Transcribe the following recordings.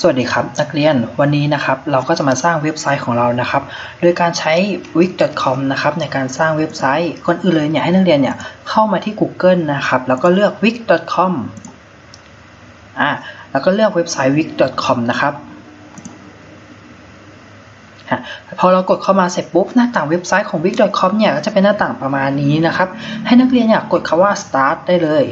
สวัสดีครับนักเรียนวันนี้นะครับเราก็จะมาสร้างเว็บไซต์ของเรานะครับ โดยการใช้ wix.com นะครับในการสร้างเว็บไซต์ก่อนอื่นเลยเนี่ยให้นักเรียนเนี่ยเข้ามาที่ Google นะครับแล้วก็เลือก wix.com อ่าแล้วก็เลือกเว็บไซต์ wix.com นะครับพอเรากดเข้ามาเสร็จปุ๊บหน้าต่างเว็บไซต์ของ wix.com เนี่ยก็จะเป็นหน้าต่างประมาณนี้นะครับให้นักเรียนเนี่ยกดคำว่า start ได้เลย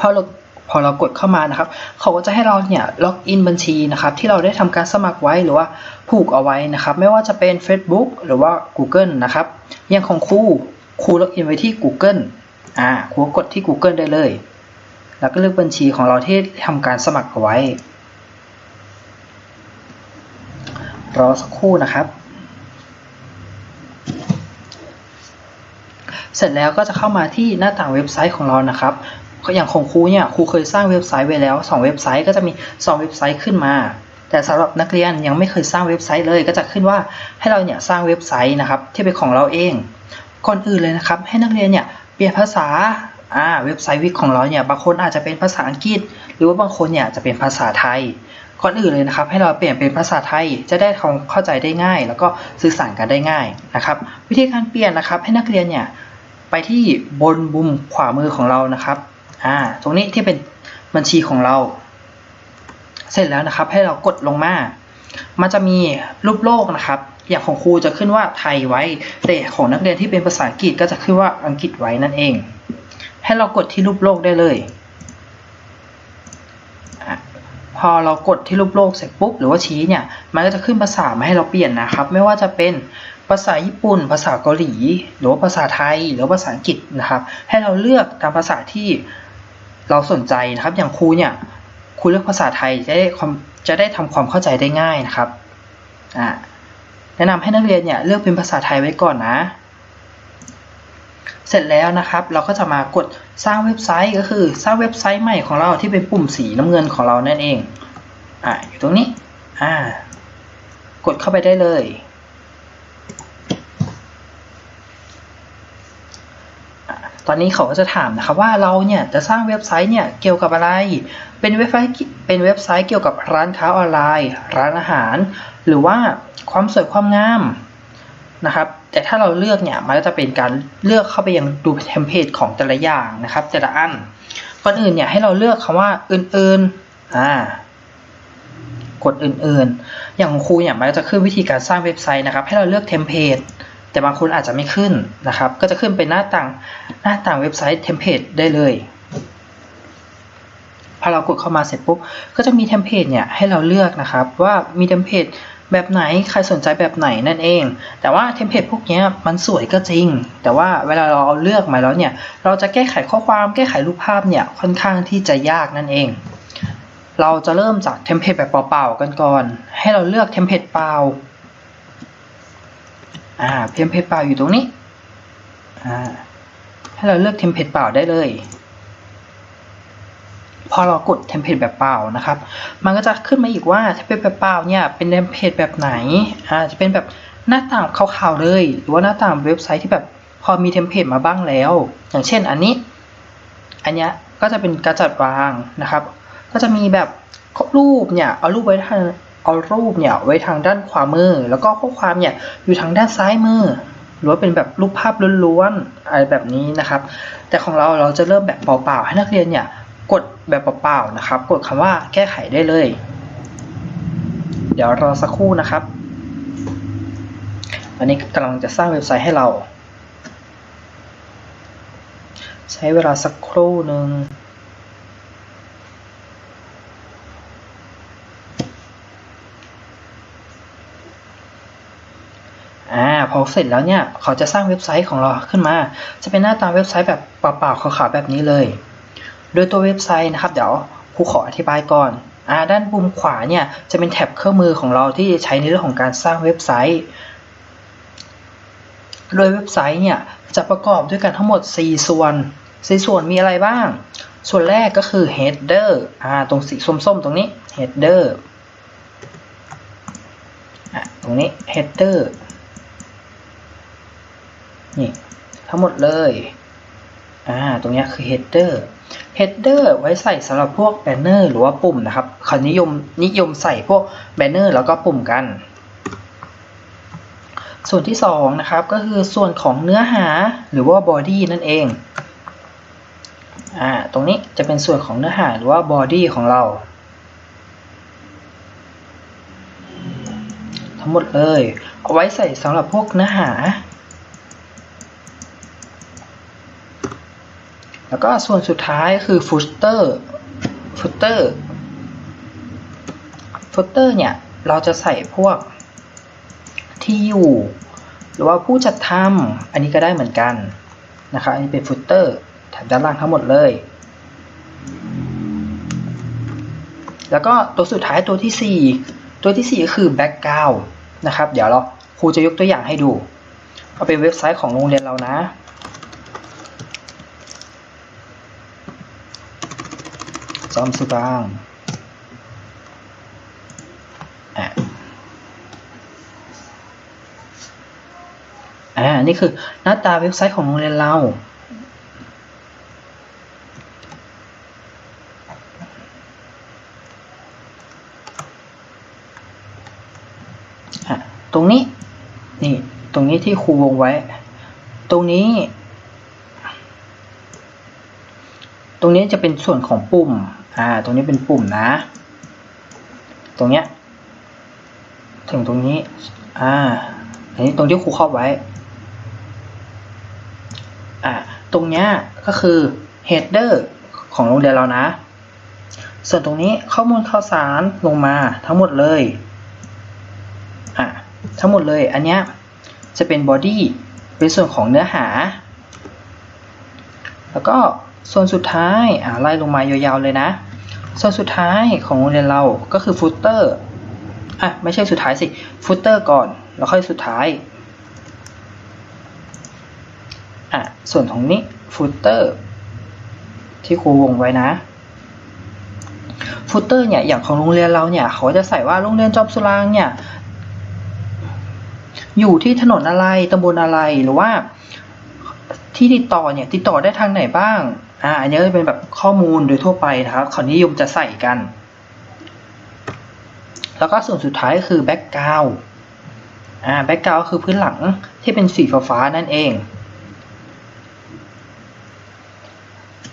พอเรา พอเรากดเข้ามานะครับ เขาก็จะให้เราเนี่ยล็อกอินบัญชีนะครับที่เราได้ทำการสมัครไว้หรือว่าผูกเอาไว้นะครับ ไม่ว่าจะเป็น Facebook หรือว่า Google นะครับอย่างของครูครูล็อกอินไว้ที่ Google อ่าครูกดที่ Google ได้เลย แล้วก็เลือกบัญชีของเราที่ทำการสมัครเอาไว้ รอสักครู่นะครับเสร็จแล้วก็จะเข้ามาที่หน้าต่างเว็บไซต์ของเรานะครับ อย่างของครูเนี่ยครูเคยสร้างเว็บไซต์ไว้แล้ว 2 เว็บไซต์ก็จะมี 2 เว็บไซต์ขึ้นมา แต่สำหรับนักเรียนยังไม่เคยสร้างเว็บไซต์เลย ก็จะขึ้นว่าให้เราเนี่ยสร้างเว็บไซต์นะครับที่เป็นของเราเอง ก่อนอื่นเลยนะครับ ให้นักเรียนเนี่ยเปลี่ยนภาษาอ่าเว็บไซต์วิกของเราเนี่ยบางคนอาจจะเป็นภาษาอังกฤษ หรือว่าบางคนเนี่ยจะเป็นภาษาไทยก่อนอื่นเลยนะครับ ให้เราเปลี่ยนเป็นภาษาไทยจะได้เข้าใจได้ง่าย แล้วก็สื่อสารกันได้ง่ายนะครับ วิธีการเปลี่ยนนะครับ ให้นักเรียนเนี่ยไปที่บนมุมขวามือของเรานะครับ อ่าตรงนี้ที่เป็นบัญชีของเรา เสร็จแล้วนะครับ ให้เรากดลงมา มันจะมีรูปโลกนะครับ อย่างของครูจะขึ้นว่าไทยไว้ แต่ของนักเรียนที่เป็นภาษาอังกฤษก็จะขึ้นว่าอังกฤษไว้นั่นเอง ให้เรากดที่รูปโลกได้เลย พอเรากดที่รูปโลกเสร็จปุ๊บหรือว่าชี้เนี่ย มันก็จะขึ้นภาษามาให้เราเปลี่ยนนะครับ ไม่ว่าจะเป็นภาษาญี่ปุ่น ภาษาเกาหลี หรือว่าภาษาไทย หรือภาษาอังกฤษนะครับ ให้เราเลือกตามภาษาที่ เราสนใจนะครับ อย่างครูเนี่ยครูเลือกภาษาไทยจะได้จะได้ทำความเข้าใจได้ง่ายนะครับอ่าแนะนำให้นักเรียนเนี่ยเลือกเป็นภาษาไทยไว้ก่อนนะ เสร็จแล้วนะครับ เราก็จะมากดสร้างเว็บไซต์ก็คือสร้างเว็บไซต์ใหม่ของเราที่เป็นปุ่มสีน้ำเงินของเรานั่นเองอ่าอยู่ตรงนี้อ่ากดเข้าไปได้เลย ตอนนี้เขาก็จะถามนะครับว่าเราเนี่ยจะสร้างเว็บไซต์เนี่ยเกี่ยวกับอะไร เป็นเว็บไซต์เป็นเว็บไซต์เกี่ยวกับร้านค้าออนไลน์ ร้านอาหาร หรือว่าความสวยความงามนะครับ แต่ถ้าเราเลือกเนี่ยมันก็จะเป็นการเลือกเข้าไปยังดูเทมเพลตของแต่ละอย่างนะครับ แต่ละอันก่อนอื่นเนี่ยให้เราเลือกคำว่าอื่นๆอ่ากดอื่นๆ อย่างของครูเนี่ยมันก็จะขึ้นวิธีการสร้างเว็บไซต์นะครับ ให้เราเลือกเทมเพลต แต่บางคนอาจจะไม่ขึ้นนะครับ ก็จะขึ้นเป็นหน้าต่างหน้าต่างเว็บไซต์เทมเพลตได้เลยพอเรากดเข้ามาเสร็จปุ๊บก็จะมีเทมเพลตเนี่ยให้เราเลือกนะครับ ว่ามีเทมเพลตแบบไหนใครสนใจแบบไหนนั่นเอง แต่ว่าเทมเพลตพวกนี้มันสวยก็จริง แต่ว่าเวลาเราเอาเลือกมาแล้วเนี่ย เราจะแก้ไขข้อความแก้ไขรูปภาพเนี่ยค่อนข้างที่จะยากนั่นเอง เราจะเริ่มจากเทมเพลตแบบเปล่าๆกันก่อน ให้เราเลือกเทมเพลตเปล่า อ่าเทมเพลตเปล่าอยู่ตรงนี้อ่าให้เราเลือกเทมเพลตเปล่าได้เลย พอเรากดเทมเพลตแบบเปล่านะครับ มันก็จะขึ้นมาอีกว่าเทมเพลตแบบเปล่าเนี่ยเป็นเทมเพลตแบบไหนอ่าจะเป็นแบบหน้าต่างขาวๆเลย หรือว่าหน้าต่างเว็บไซต์ที่แบบพอมีเทมเพลตมาบ้างแล้ว อย่างเช่นอันนี้ อันเนี้ยก็จะเป็นการจัดวางนะครับ ก็จะมีแบบรูปเนี่ยเอารูปไว้ทาง เอารูปเนี่ยไว้ทางด้านขวามือ แล้วก็ข้อความเนี่ยอยู่ทางด้านซ้ายมือหรือว่าเป็นแบบรูปภาพล้วนๆอะไรแบบนี้นะครับ แต่ของเราเราจะเริ่มแบบเปล่าๆให้นักเรียนเนี่ยกดแบบเปล่าๆนะครับ กดคำว่าแก้ไขได้เลย เดี๋ยวรอสักครู่นะครับอันนี้กำลังจะสร้างเว็บไซต์ให้เรา ใช้เวลาสักครู่หนึ่ง อ่าพอเสร็จแล้วเนี่ยเขาจะสร้างเว็บไซต์ของเราขึ้นมา จะเป็นหน้าตาเว็บไซต์แบบเปล่าๆขาวๆแบบนี้เลย โดยตัวเว็บไซต์นะครับเดี๋ยวครูขออธิบายก่อนอ่าด้านมุมขวาเนี่ยจะเป็นแท็บเครื่องมือของเราที่ใช้ในเรื่องของการสร้างเว็บไซต์ โดยเว็บไซต์เนี่ยจะประกอบด้วยกันทั้งหมด 4 ส่วน 4 ส่วนมีอะไรบ้าง ส่วนแรกก็คือ header อ่าตรงสีส้มๆ ตรงนี้ header อะตรงนี้ header นี่ทั้งหมดเลยอ่าตรงนี้คือ header header ไว้ใส่สำหรับพวก banner หรือว่าปุ่มนะครับเขานิยมนิยมใส่พวก banner แล้วก็ปุ่มกัน ส่วนที่สองนะครับก็คือส่วนของเนื้อหาหรือว่า body นั่นเองอ่าตรงนี้จะเป็นส่วนของเนื้อหาหรือว่า body ของเรา ทั้งหมดเลย เอาไว้ใส่สำหรับพวกเนื้อหา แล้วก็ส่วนสุดท้ายคือ footer footer footer เตอร์เนี่ยเราจะใส่พวกที่อยู่ หรือว่าผู้จัดทำอันนี้ก็ได้เหมือนกันนะครับอันนี้เป็น footer แถบด้านล่างทั้งหมดเลย แล้วก็ตัวสุดท้ายตัวที่ 4 ตัวที่ 4 ก็คือ background นะครับ เดี๋ยวเราครูจะยกตัวอย่างให้ดู เอาเป็นเว็บไซต์ของโรงเรียนเรานะ จอมสุบางอะอ่านี่คือหน้าตาเว็บไซต์ของโรงเรียนเราอะตรงนี้ นี่ ตรงนี้ที่ครูวงไว้ ตรงนี้ ตรงนี้จะเป็นส่วนของปุ่ม อ่า ตรงนี้เป็นปุ่มนะ ตรงเนี้ย ถึงตรงนี้ อ่า อันนี้ตรงที่ครูครอบไว้ อ่า ตรงเนี้ยก็คือ header ของโรงเรียนเรานะ ส่วนตรงนี้ข้อมูลข่าวสารลงมาทั้งหมดเลย อะ ทั้งหมดเลย อันเนี้ยจะเป็น body เป็นส่วนของเนื้อหา แล้วก็ ส่วนสุดท้ายอ่าไล่ลงมายาวๆเลยนะ ส่วนสุดท้ายของโรงเรียนเราก็คือ footer อะไม่ใช่สุดท้ายสิ footer ก่อนแล้วค่อยสุดท้ายอะส่วนของนี้ footer ที่ครูวงไว้นะ footer เนี่ยอย่างของโรงเรียนเราเนี่ยเขาจะใส่ว่าโรงเรียนจอมสุรางเนี่ยอยู่ที่ถนนอะไรตำบลอะไรหรือว่าที่ติดต่อเนี่ยติดต่อได้ทางไหนบ้าง อ่าอันนี้ก็จะเป็นแบบข้อมูลโดยทั่วไปนะครับเขานิยมจะใส่กัน แล้วก็ส่วนสุดท้ายก็คือ background อ่า background คือพื้นหลังที่เป็นสีฟ้าๆนั่นเอง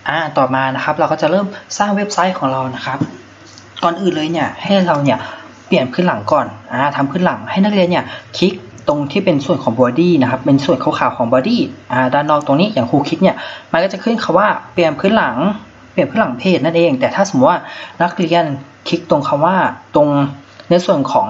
อ่าต่อมานะครับเราก็จะเริ่มสร้างเว็บไซต์ของเรานะครับ ก่อนอื่นเลยเนี่ยให้เราเนี่ยเปลี่ยนพื้นหลังก่อนอ่าทำพื้นหลังให้นักเรียนเนี่ยคลิก ตรงที่เป็นส่วนของ body นะครับ เป็นส่วนขาวๆของ body อ่าด้านนอกตรงนี้อย่างครูคิกเนี่ย มันก็จะขึ้นคาว่าเปลี่ยนพื้นหลัง เปลี่ยนพื้นหลังเพจนั่นเอง แต่ถ้าสมมติว่านักเรียนคลิกตรงคำว่าตรงในส่วนของ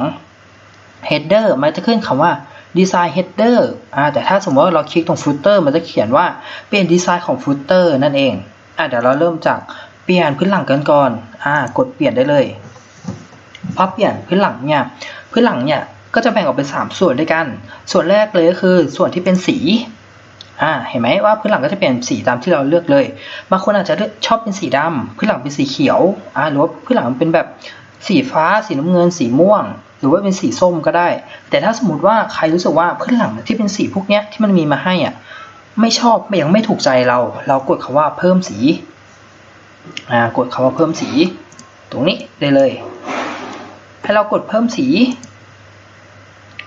header มันจะขึ้นคำว่า design header อ่าแต่ถ้าสมมติว่าเราคลิกตรง footer มันจะเขียนว่าเปลี่ยนดีไซน์ของ footer นั่นเองอ่าเดี๋ยวเราเริ่มจากเปลี่ยนพื้นหลังกันก่อนอ่ากดเปลี่ยนได้เลยพอเปลี่ยนพื้นหลังเนี่ยพื้นหลังเนี่ย ก็จะแบ่งออกเป็น 3 ส่วนด้วยกัน ส่วนแรกเลยก็คือส่วนที่เป็นสีอ่าเห็นไหมว่าพื้นหลังก็จะเปลี่ยนสีตามที่เราเลือกเลยบางคนอาจจะชอบเป็นสีดำพื้นหลังเป็นสีเขียวอ่าหรือว่าพื้นหลังเป็นแบบสีฟ้า สีน้ำเงิน สีม่วง หรือว่าเป็นสีส้มก็ได้ แต่ถ้าสมมติว่าใครรู้สึกว่าพื้นหลังที่เป็นสีพวกเนี้ยที่มันมีมาให้อะไม่ชอบยังไม่ถูกใจเรา เรากดคำว่าเพิ่มสีอ่ากดคำว่าเพิ่มสี ตรงนี้ได้เลย ให้เรากดเพิ่มสี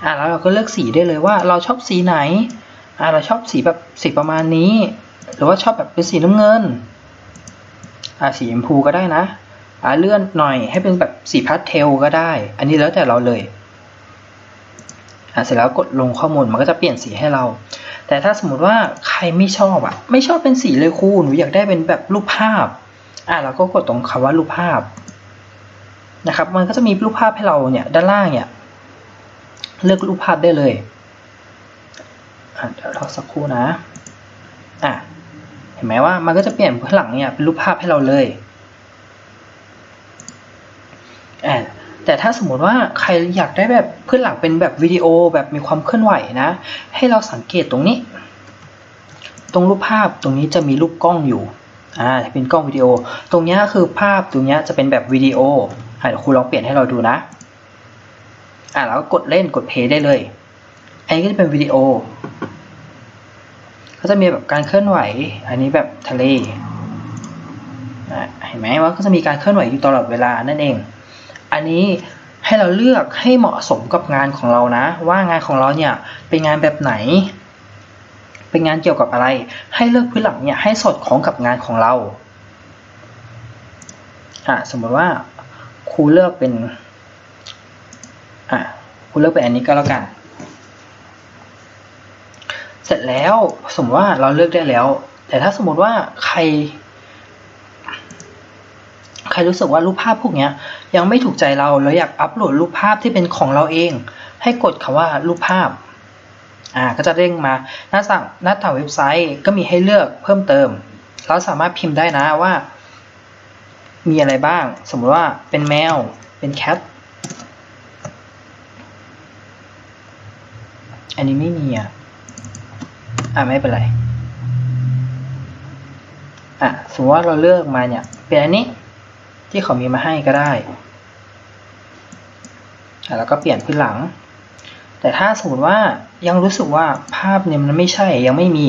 อ่าแล้วเราก็เลือกสีได้เลยว่าเราชอบสีไหนอ่าเราชอบสีแบบสีประมาณนี้ หรือว่าชอบแบบเป็นสีน้ำเงินอ่าสีชมพูก็ได้นะอ่าเลื่อนหน่อยให้เป็นแบบสีพาสเทลก็ได้ อันนี้แล้วแต่เราเลยอ่าเสร็จแล้วกดลงข้อมูลมันก็จะเปลี่ยนสีให้เรา แต่ถ้าสมมติว่าใครไม่ชอบอะ ไม่ชอบเป็นสีเลยครูหนูอยากได้เป็นแบบรูปภาพอ่าเราก็กดตรงคำว่ารูปภาพนะครับ มันก็จะมีรูปภาพให้เราเนี่ยด้านล่างเนี่ย เลือกรูปภาพได้เลยเดี๋ยวรอสักครู่นะอะเห็นไหมว่ามันก็จะเปลี่ยนข้างหลังเนี่ยเป็นรูปภาพให้เราเลยอะแต่ถ้าสมมติว่าใครอยากได้แบบพื้นหลังเป็นแบบวิดีโอแบบมีความเคลื่อนไหวนะ ให้เราสังเกตตรงนี้ ตรงรูปภาพตรงนี้จะมีรูปกล้องอยู่อ่าเป็นกล้องวิดีโอ ตรงนี้คือภาพตรงนี้จะเป็นแบบวิดีโอเดี๋ยวครูลองเปลี่ยนให้เราดูนะ อ่าแล้วก็กดเล่นกดเพย์ได้เลย อันนี้ก็จะเป็นวิดีโอ ก็จะมีแบบการเคลื่อนไหว อันนี้แบบทะเลเห็นไหมว่าก็จะมีการเคลื่อนไหวอยู่ตลอดเวลานั่นเอง อันนี้ให้เราเลือกให้เหมาะสมกับงานของเรานะ ว่างานของเราเนี่ยเป็นงานแบบไหน เป็นงานเกี่ยวกับอะไร ให้เลือกพื้นหลังเนี่ยให้สอดคล้องกับงานของเราอะสมมติว่าครูเลือกเป็น อะครูเลือกเป็นอันนี้ก็แล้วกัน เสร็จแล้วสมมติว่าเราเลือกได้แล้ว แต่ถ้าสมมติว่าใคร ใครรู้สึกว่ารูปภาพพวกนี้ยังไม่ถูกใจเราเราอยากอัปโหลดรูปภาพที่เป็นของเราเอง ให้กดคำว่ารูปภาพอ่าก็จะเด้งมาหน้าสั่งหน้าต่างเว็บไซต์ก็มีให้เลือกเพิ่มเติม เราสามารถพิมพ์ได้นะว่า มีอะไรบ้าง สมมติว่าเป็นแมว เป็นแคท อันนี้ไม่มีอะ อ่าไม่เป็นไร อะสมมติว่าเราเลือกมาเนี่ย เป็นอันนี้ที่เขามีมาให้ก็ได้อะแล้วก็เปลี่ยนพื้นหลัง แต่ถ้าสมมติว่ายังรู้สึกว่าภาพเนี่ยมันไม่ใช่ยังไม่มี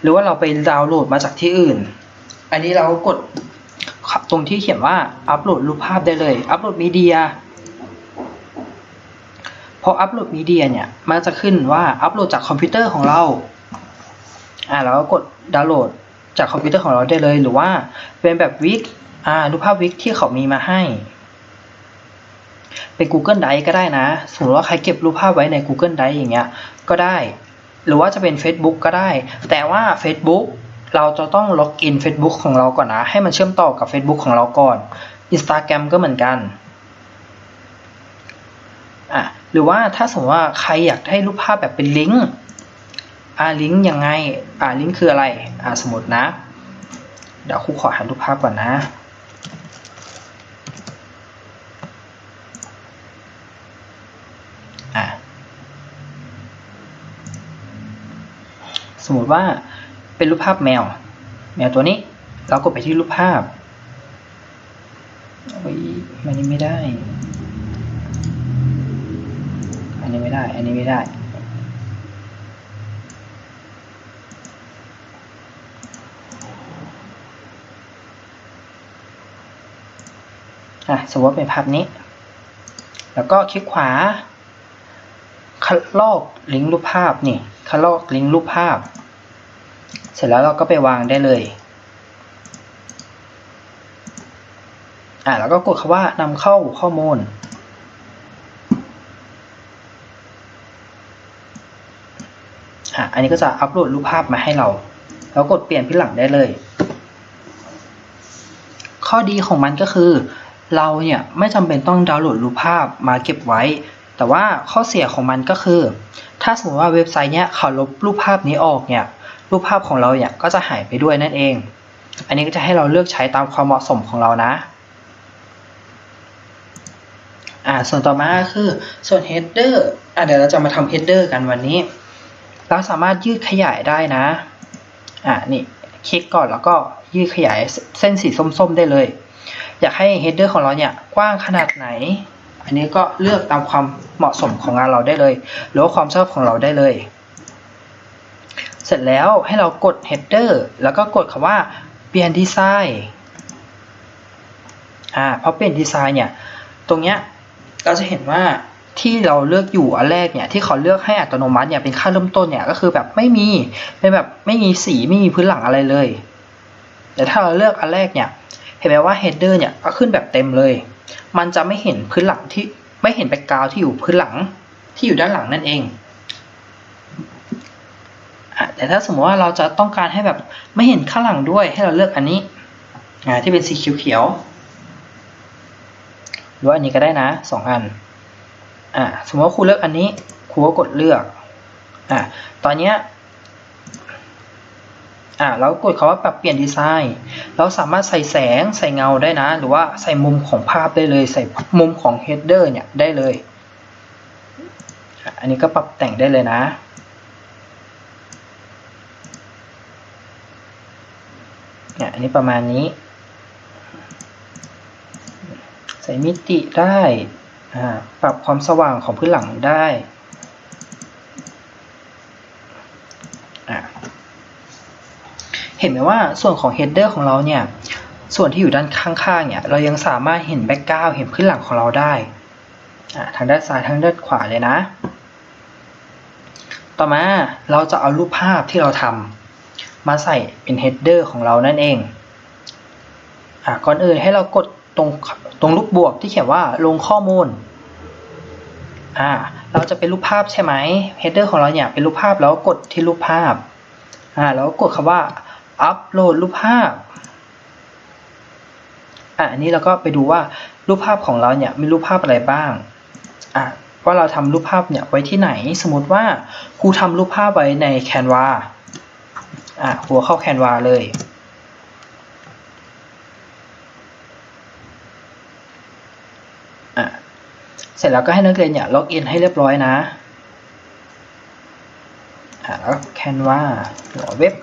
หรือว่าเราไปดาวน์โหลดมาจากที่อื่น อันนี้เราก็กดตรงที่เขียนว่าอัปโหลดรูปภาพได้เลย อัปโหลดมีเดีย ออัปโหลดมีเดียเนี่ย มันจะขึ้นว่าอัปโหลดจากคอมพิวเตอร์ของเรา อ่าเราก็กดดาวน์โหลดจากคอมพิวเตอร์ของเราได้เลย หรือว่าเป็นแบบวิกอ่ารูปภาพวิกที่เขามีมาให้ เป็น Google Drive ก็ได้นะ สมมติว่าใครเก็บรูปภาพไว้ใน Google Drive อย่างเงี้ย ก็ได้ หรือว่าจะเป็น Facebook ก็ได้ แต่ว่า Facebook เราจะต้องล็อกอิน Facebook ของเราก่อนนะ ให้มันเชื่อมต่อกับ Facebook ของเราก่อน Instagram ก็เหมือนกัน หรือว่าถ้าสมมติว่าใครอยากให้รูปภาพแบบเป็นลิงก์อ่าลิงก์ยังไงอ่าลิงก์คืออะไรอ่าสมมตินะ เดี๋ยวครูขอหารูปภาพก่อนนะอะสมมติว่าเป็นรูปภาพแมว แมวตัวนี้ เรากดไปที่รูปภาพโอ้ยมันนี้ไม่ได้ นนี้ไม่ได้ อันนี้ไม่ได้อะสมมติว่าเป็นภาพนี้ แล้วก็คลิกขวาคัดลอกลิงก์รูปภาพนี่คัดลอกลิงก์รูปภาพ เสร็จแล้วเราก็ไปวางได้เลยอะแล้วก็กดคำว่านำเข้าข้อมูล อะอันนี้ก็จะอัปโหลดรูปภาพมาให้เราแล้วกดเปลี่ยนพื้นหลังได้เลย ข้อดีของมันก็คือ เราเนี่ยไม่จำเป็นต้องดาวน์โหลดรูปภาพมาเก็บไว้ แต่ว่าข้อเสียของมันก็คือ ถ้าสมมติว่าเว็บไซต์เนี้ยเขาลบรูปภาพนี้ออกเนี่ยรูปภาพของเราเนี่ยก็จะหายไปด้วยนั่นเอง อันนี้ก็จะให้เราเลือกใช้ตามความเหมาะสมของเรานะอ่าส่วนต่อมาคือส่วน header อะเดี๋ยวเราจะมาทำ header กันวันนี้ เราสามารถยืดขยายได้นะ อ่านี่คลิกก่อนแล้วก็ยืดขยายเส้นสีส้มๆได้เลย อยากให้ header ของเราเนี่ยกว้างขนาดไหน อันนี้ก็เลือกตามความเหมาะสมของงานเราได้เลย หรือว่าความชอบของเราได้เลย เสร็จแล้วให้เรากด header แล้วก็กดคำว่าเปลี่ยนดีไซน์อ่าพอเปลี่ยนดีไซน์เนี่ย ตรงเนี้ยเราจะเห็นว่า ที่เราเลือกอยู่อันแรกเนี่ยที่เขาเลือกให้อัตโนมัติเนี่ยเป็นค่าเริ่มต้นเนี่ยก็คือแบบไม่มีเป็นแบบไม่มีสีไม่มีพื้นหลังอะไรเลย แต่ถ้าเราเลือกอันแรกเนี่ยเห็นไหมว่า header เนี่ยก็ขึ้นแบบเต็มเลย มันจะไม่เห็นพื้นหลังที่ไม่เห็นแบ็กกราวที่อยู่พื้นหลังที่อยู่ด้านหลังนั่นเองแต่ถ้าสมมติว่าเราจะต้องการให้แบบไม่เห็นข้างหลังด้วยให้เราเลือกอันนี้ที่เป็นสีเขียวๆหรืออันนี้ก็ได้นะสองอัน อ่าสมมติว่าครูเลือกอันนี้ครูก็กดเลือกอ่าตอนเนี้ยอ่าแล้วกดคาว่าปรับเปลี่ยนดีไซน์ เราสามารถใส่แสงใส่เงาได้นะ หรือว่าใส่มุมของภาพได้เลย ใส่มุมของ header เนี่ยได้เลย อันนี้ก็ปรับแต่งได้เลยนะเนี่ยอันนี้ประมาณนี้ ใส่มิติได้ ปรับความสว่างของพื้นหลังได้เห็นไหมว่าส่วนของ header ของเราเนี่ย ส่วนที่อยู่ด้านข้างๆเนี่ย เรายังสามารถเห็นแบ็กกราวเห็นพื้นหลังของเราได้อ่าทางด้านซ้ายทางด้านขวาเลยนะ ต่อมาเราจะเอารูปภาพที่เราทำมาใส่เป็น header ของเรานั่นเองอก่อนอื่นให้เรากด ตรงตรงลูกบวกที่เขียนว่าลงข้อมูลอ่าเราจะเป็นรูปภาพใช่ไหม header ของเราเนี่ยเป็นรูปภาพแล้วกดที่รูปภาพอ่าแล้วกดคำว่า upload รูปภาพอ่าอันนี้เราก็ไปดูว่ารูปภาพของเราเนี่ยมีรูปภาพอะไรบ้างอ่าว่าเราทำรูปภาพเนี่ยไว้ที่ไหน สมมติว่าครูทำรูปภาพไว้ใน Canva อ่าหัวเข้า Canva เลย อะ เสร็จแล้วก็ให้นักเรียนเนี่ยล็อกอินให้เรียบร้อยนะแล้ว Canva หัวเว็บ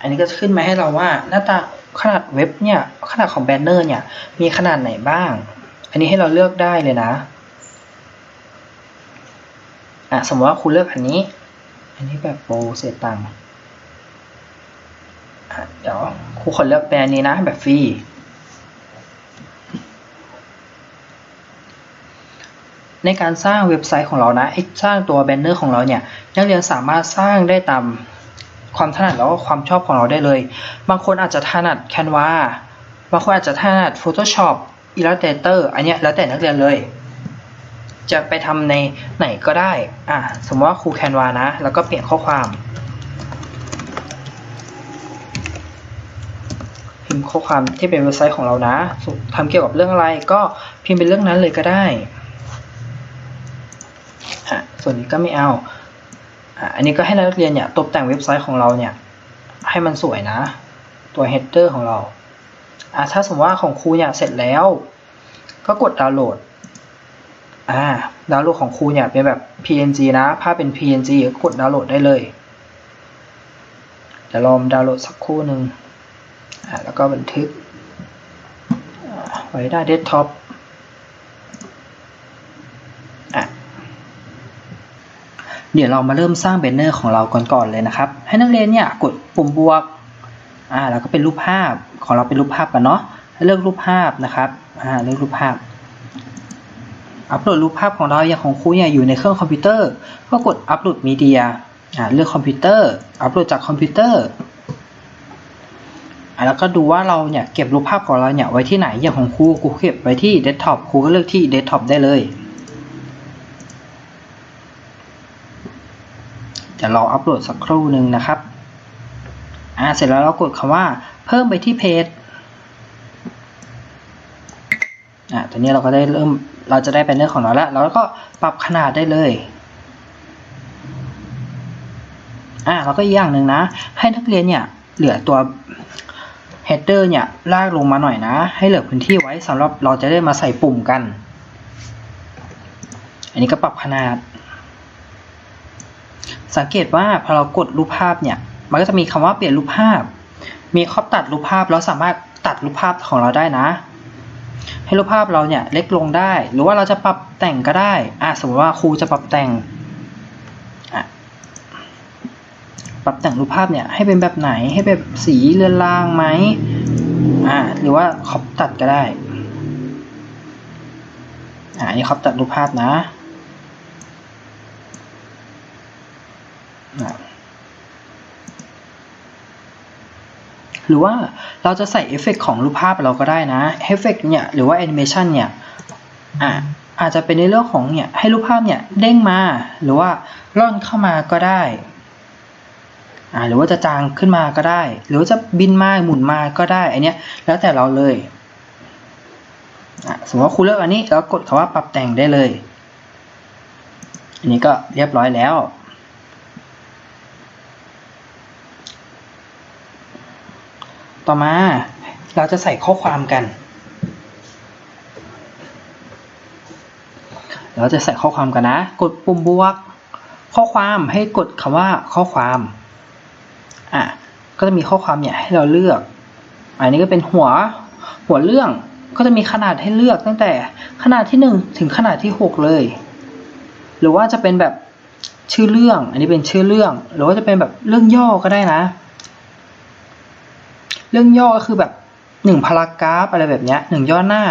อันนี้ก็จะขึ้นมาให้เราว่าหน้าตาขนาดเว็บเนี่ยขนาดของแบนเนอร์เนี่ยมีขนาดไหนบ้าง อันนี้ให้เราเลือกได้เลยนะ อะสมมติว่าคุณเลือกอันนี้ อันนี้แบบโปรเสียตังค์เดี๋ยวครูขอเลือกแบรนด์นี้นะ แบบฟรีในการสร้างเว็บไซต์ของเรานะไอสร้างตัวแบนเนอร์ของเราเนี่ยนักเรียนสามารถสร้างได้ตามความถนัดแล้วก็ความชอบของเราได้เลย บางคนอาจจะถนัด Canva บางคนอาจจะถนัด Photoshop Illustrator อันเนี้ยแล้วแต่นักเรียนเลย จะไปทำในไหนก็ได้ อะ สมมติว่าครู Canva นะ แล้วก็เปลี่ยนข้อความพิมพ์ข้อความที่เป็นเว็บไซต์ของเรานะทำเกี่ยวกับเรื่องอะไรก็พิมพ์เป็นเรื่องนั้นเลยก็ได้อะส่วนนี้ก็ไม่เอาอะอันนี้ก็ให้นักเรียนเนี่ยตกแต่งเว็บไซต์ของเราเนี่ย ให้มันสวยนะ ตัว header ของเราอะถ้าสมมติว่าของครูเนี่ยเสร็จแล้ว ก็กดดาวน์โหลด อ่าดาวน์โหลดของครูเนี่ยเป็นแบบ PNG นะภาพเป็น PNG ก็กดดาวน์โหลดได้เลยเดี๋ยวลองดาวน์โหลดสักครู่หนึ่งอ่าแล้วก็บันทึกไว้ได้เดสก์ท็อปเดี๋ยวเรามาเริ่มสร้างแบนเนอร์ของเราก่อนก่อนเลยนะครับ ให้นักเรียนเนี่ยกดปุ่มบวกอ่าแล้วก็เป็นรูปภาพของเราเป็นรูปภาพกันเนาะเลือกรูปภาพนะครับอ่าเลือกรูปภาพ อัปโหลดรูปภาพของเราอย่างของครูเนี่ยอยู่ในเครื่องคอมพิวเตอร์ก็กดอัปโหลดมีเดียเลือกคอมพิวเตอร์อัปโหลดจากคอมพิวเตอร์อแล้วก็ดูว่าเราเนี่ยเก็บรูปภาพของเราเนี่ยไว้ที่ไหนอย่างของครูครูเก็บไว้ที่เดสก์ท็อปครูก็เลือกที่เดสก์ท็อปได้เลยเดี๋ยวรออัปโหลดสักครู่หนึ่งนะครับอ่าเสร็จแล้วเรากดคำว่าเพิ่มไปที่เพจอ่าตอนนี้เราก็ได้เริ่ม เราจะได้เป็นเรื่องของเราแล้วแล้วก็ปรับขนาดได้เลยอ่าแล้วก็อีกอย่างหนึ่งนะ ให้นักเรียนเนี่ยเหลือตัว header เนี่ยลากลงมาหน่อยนะ ให้เหลือพื้นที่ไว้สำหรับเราจะได้มาใส่ปุ่มกัน อันนี้ก็ปรับขนาด สังเกตว่าพอเรากดรูปภาพเนี่ย มันก็จะมีคำว่าเปลี่ยนรูปภาพ มีข้อตัดรูปภาพเราสามารถตัดรูปภาพของเราได้นะ ให้รูปภาพเราเนี่ยเล็กลงได้ หรือว่าเราจะปรับแต่งก็ได้อะสมมติว่าครูจะปรับแต่งอะปรับแต่งรูปภาพเนี่ยให้เป็นแบบไหนให้แบบสีเรือนรางไหมอ่าหรือว่าขอบตัดก็ได้อ่านี่ขอบตัดรูปภาพนะ หรือว่าเราจะใส่เอฟเฟกของรูปภาพเราก็ได้นะเอฟเฟกเนี่ยหรือว่าแอนิเมชันเนี่ยอะอาจจะเป็นในเรื่องของเนี่ยให้รูปภาพเนี่ยเด้งมา หรือว่าล่อนเข้ามาก็ได้อ่าหรือว่าจะจางขึ้นมาก็ได้ หรือว่าจะบินมาหมุนมาก็ได้อันเนี้ยแล้วแต่เราเลยอะสมมติว่าคุณเลือกอันนี้แล้วกดคำว่าปรับแต่งได้เลย อันนี้ก็เรียบร้อยแล้ว ต่อมาเราจะใส่ข้อความกัน เราจะใส่ข้อความกันนะ กดปุ่มบวก ข้อความให้กดคำว่าข้อความ อะ ก็จะมีข้อความเนี่ยให้เราเลือก อันนี้ก็เป็นหัว หัวเรื่อง ก็จะมีขนาดให้เลือกตั้งแต่ขนาดที่ 1 ถึงขนาดที่ 6 เลย หรือว่าจะเป็นแบบชื่อเรื่อง อันนี้เป็นชื่อเรื่อง หรือว่าจะเป็นแบบเรื่องย่อก็ได้นะ เรื่องย่อก็คือแบบหนึ่งพารากราฟอะไรแบบเนี้ยหนึ่งย่อหน้า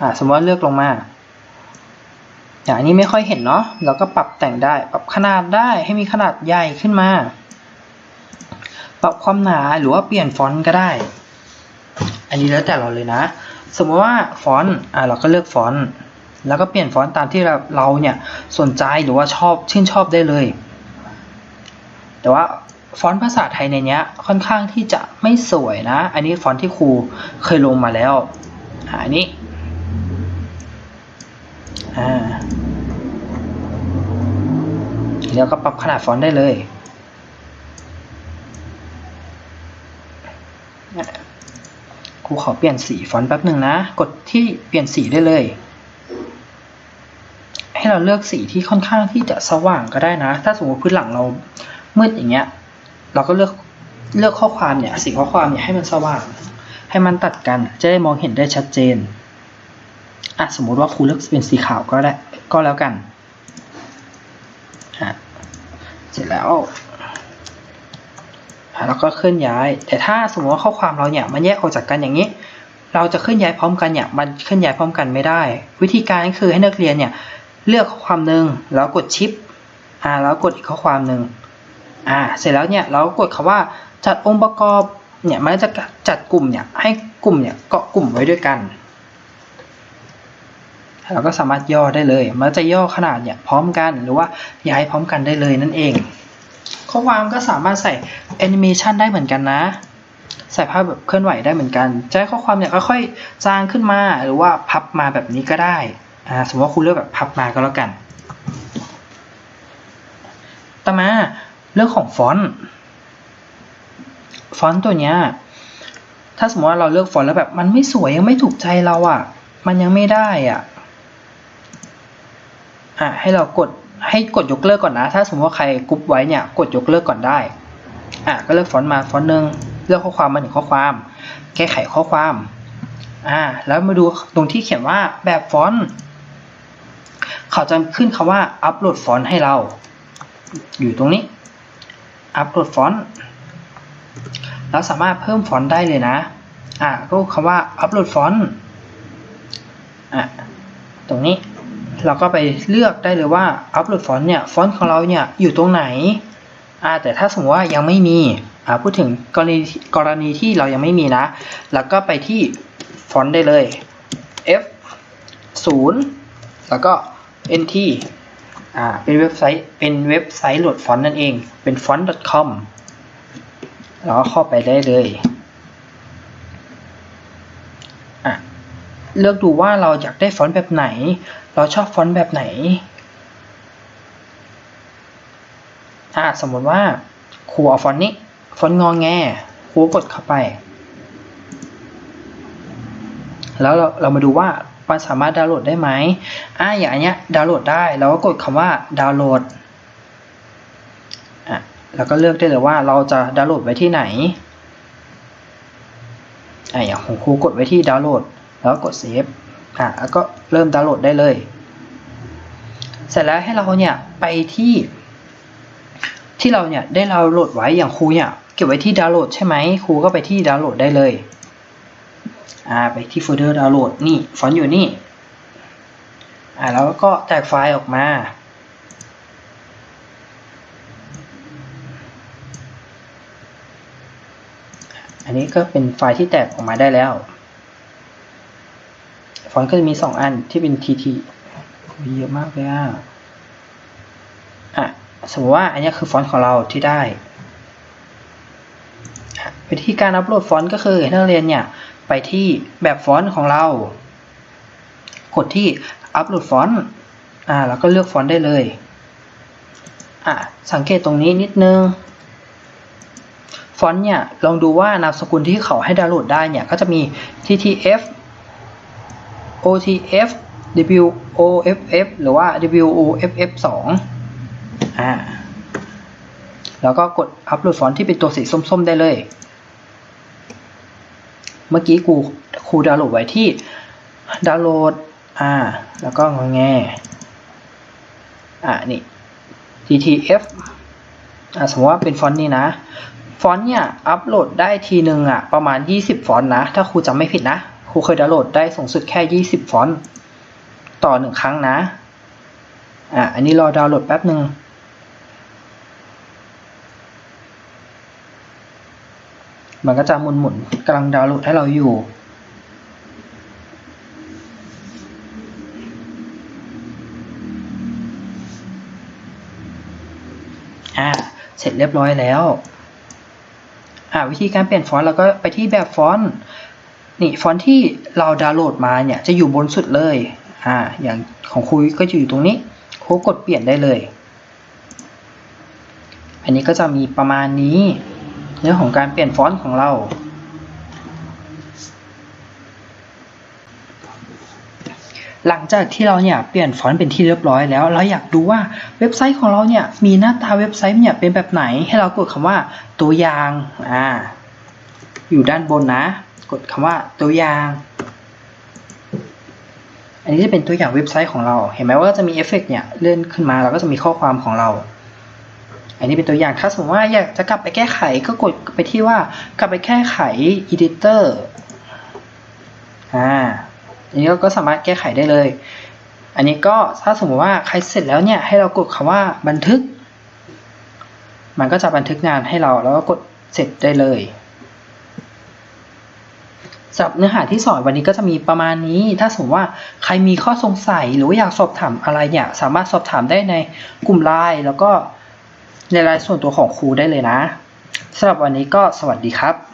อ่าสมมติว่าเลือกลงมาอย่างนี้ไม่ค่อยเห็นเนาะเราก็ปรับแต่งได้ ปรับขนาดได้ให้มีขนาดใหญ่ขึ้นมา ปรับความหนาหรือว่าเปลี่ยนฟอนต์ก็ได้ อันนี้แล้วแต่เราเลยนะ สมมติว่าฟอนต์อ่าเราก็เลือกฟอนต์แล้วก็เปลี่ยนฟอนต์ตามที่เราเราเนี่ยสนใจหรือว่าชอบชื่นชอบได้เลย แต่ว่า ฟอนต์ภาษาไทยในเนี้ยค่อนข้างที่จะไม่สวยนะ อันนี้ฟอนต์ที่ครูเคยลงมาแล้วอันนี้อ่าแล้วก็ปรับขนาดฟอนต์ได้เลยครูขอเปลี่ยนสีฟอนต์แป๊บหนึ่งนะ กดที่เปลี่ยนสีได้เลย ให้เราเลือกสีที่ค่อนข้างที่จะสว่างก็ได้นะ ถ้าสมมติพื้นหลังเรามืดอย่างเงี้ย เราก็เลือกเลือกข้อความเนี่ยสีข้อความเนี่ยให้มันสว่าง ให้มันตัดกันจะได้มองเห็นได้ชัดเจนอะสมมุติว่าครูเลือกเป็นสีขาวก็ได้ก็แล้วกันอะเสร็จแล้วแล้วก็เคลื่อนย้าย แต่ถ้าสมมติว่าข้อความเราเนี่ยมันแยกออกจากกันอย่างนี้ เราจะเคลื่อนย้ายพร้อมกันเนี่ยมันเคลื่อนย้ายพร้อมกันไม่ได้ วิธีการก็คือให้นักเรียนเนี่ยเลือกข้อความหนึ่งแล้วกดชิปอ่าแล้วกดอีกข้อความหนึ่ง อ่าเสร็จแล้วเนี่ยเรากดคำว่าจัดองค์ประกอบเนี่ยมันจะจัดกลุ่มเนี่ยให้กลุ่มเนี่ยเกาะกลุ่มไว้ด้วยกันเราก็สามารถย่อได้เลย มันจะย่อขนาดเนี่ยพร้อมกันหรือว่าย้ายพร้อมกันได้เลยนั่นเอง ข้อความก็สามารถใส่แอนิเมชันได้เหมือนกันนะ ใส่ภาพแบบเคลื่อนไหวได้เหมือนกันจะให้ข้อความเนี่ยค่อยๆจางขึ้นมาหรือว่าพับมาแบบนี้ก็ได้อ่าสมมติว่าคุณเลือกแบบพับมาก็แล้วกัน ต่อมา เรื่องของฟอนต์ฟอนต์ตัวเนี้ยถ้าสมมติว่าเราเลือกฟอนต์แล้วแบบมันไม่สวยยังไม่ถูกใจเราอะ มันยังไม่ได้อะอะให้เรากดให้กดยกเลิกก่อนนะ ถ้าสมมติว่าใครกรุ๊ปไว้เนี่ยกดยกเลิกก่อนได้อะก็เลือกฟอนต์มาฟอนต์หนึ่งเลือกข้อความมาหนึ่งข้อความ แก้ไขข้อความอ่าแล้วมาดูตรงที่เขียนว่าแบบฟอนต์เขาจะขึ้นคำว่าอัปโหลดฟอนต์ให้เรา อยู่ตรงนี้ อัปโหลดฟอนต์เราสามารถเพิ่มฟอนต์ได้เลยนะ อ่าก็คำว่าอัปโหลดฟอนต์อะตรงนี้เราก็ไปเลือกได้เลยว่าอัปโหลดฟอนต์เนี่ยฟอนต์ของเราเนี่ยอยู่ตรงไหนอ่าแต่ถ้าสมมติว่ายังไม่มีอ่าพูดถึงกรณีกรณีที่เรายังไม่มีนะ แล้วก็ไปที่ฟอนต์ได้เลย f 0แล้วก็ nt อ่าเป็นเว็บไซต์เป็นเว็บไซต์โหลดฟอนต์นั่นเอง เป็น font.com แล้วก็เข้าไปได้เลยอะเลือกดูว่าเราอยากได้ฟอนต์แบบไหน เราชอบฟอนต์แบบไหนอ่าสมมติว่าครูเอาฟอนต์นี้ฟอนต์งองแงครูกดเข้าไป แล้วเราเรามาดูว่า มันสามารถดาวน์โหลดได้ไหมอ่าอย่างเนี้ยดาวน์โหลดได้เราก็กดคำว่าดาวน์โหลดอะแล้วก็เลือกได้เลยว่าเราจะดาวน์โหลดไว้ที่ไหนอะอย่างของครูกดไว้ที่ดาวน์โหลด แล้วกดเซฟอะแล้วก็เริ่มดาวน์โหลดได้เลย เสร็จแล้วให้เราเนี่ยไปที่ที่เราเนี่ยได้ดาวน์โหลดไว้อย่างครูเนี่ยเก็บไว้ที่ดาวน์โหลดใช่ไหมครูก็ไปที่ดาวน์โหลดได้เลย อ่าไปที่โฟลเดอร์ดาวน์โหลดนี่ฟอนต์อยู่นี่อ่าแล้วก็แตกไฟล์ออกมาอันนี้ก็เป็นไฟล์ที่แตกออกมาได้แล้ว ฟอนต์ก็จะมีสองอันที่เป็น TT เยอะมากเลยอะ อะ สมมติว่าอันนี้คือฟอนต์ของเราที่ได้ วิธีการอัปโหลดฟอนต์ก็คือให้นักเรียนเนี่ย ไปที่แบบฟอนต์ของเรา กดที่อัปโหลดฟอนต์อ่าแล้วก็เลือกฟอนต์ได้เลย อะสังเกตตรงนี้นิดนึง ฟอนต์เนี่ย ลองดูว่านามสกุลที่เขาให้ดาวน์โหลดได้เนี่ย ก็จะมี ttf otf woff หรือว่า woff2 อ่าแล้วก็กดอัปโหลดฟอนต์ที่เป็นตัวสีส้ม ๆ ได้เลย เมื่อกี้กูครูดาวน์โหลดไว้ที่ดาวน์โหลดอ่าแล้วก็งอแงอ่านี่ GTF อ่าสมมติว่าเป็นฟอนต์นี้นะ ฟอนต์เนี่ยอัปโหลดได้ทีหนึ่งอะประมาณ 20 ฟอนต์นะ ถ้าครูจำไม่ผิดนะครูเคยดาวน์โหลดได้สูงสุดแค่ 20 ฟอนต์ต่อหนึ่งครั้งนะอ่าอันนี้รอดาวน์โหลดแป๊บหนึ่ง มันก็จะหมุนหมุนกำลังดาวน์โหลดให้เราอยู่ อ่า เสร็จเรียบร้อยแล้ว อ่าวิธีการเปลี่ยนฟอนต์เราก็ไปที่แบบฟอนต์ นี่ฟอนต์ที่เราดาวน์โหลดมาเนี่ยจะอยู่บนสุดเลย อ่า อย่างของครูก็จะอยู่ตรงนี้ครูกดเปลี่ยนได้เลย อันนี้ก็จะมีประมาณนี้ เรื่องของการเปลี่ยนฟอนต์ของเรา หลังจากที่เราเนี่ยเปลี่ยนฟอนต์เป็นที่เรียบร้อยแล้ว เราอยากดูว่าเว็บไซต์ของเราเนี่ยมีหน้าตาเว็บไซต์เนี่ยเป็นแบบไหน ให้เรากดคำว่าตัวอย่างอ่าอยู่ด้านบนนะ กดคำว่าตัวอย่างอันนี้จะเป็นตัวอย่างเว็บไซต์ของเรา เห็นไหมว่าจะมีเอฟเฟกต์เนี่ยเลื่อนขึ้นมาแล้วก็จะมีข้อความของเรา อันนี้เป็นตัวอย่างถ้าสมมติว่าอยากจะกลับไปแก้ไขก็กดไปที่ว่ากลับไปแก้ไข editor อ่าอันนี้ก็สามารถแก้ไขได้เลย อันนี้ก็ถ้าสมมติว่าใครเสร็จแล้วเนี่ยให้เรากดคำว่าบันทึก มันก็จะบันทึกงานให้เราแล้วก็กดเสร็จได้เลยสำหรับเนื้อหาที่สอนวันนี้ก็จะมีประมาณนี้ ถ้าสมมติว่าใครมีข้อสงสัยหรืออยากสอบถามอะไรเนี่ย สามารถสอบถามได้ในกลุ่มไลน์แล้วก็ ในรายส่วนตัวของครูได้เลยนะสำหรับวันนี้ก็สวัสดีครับ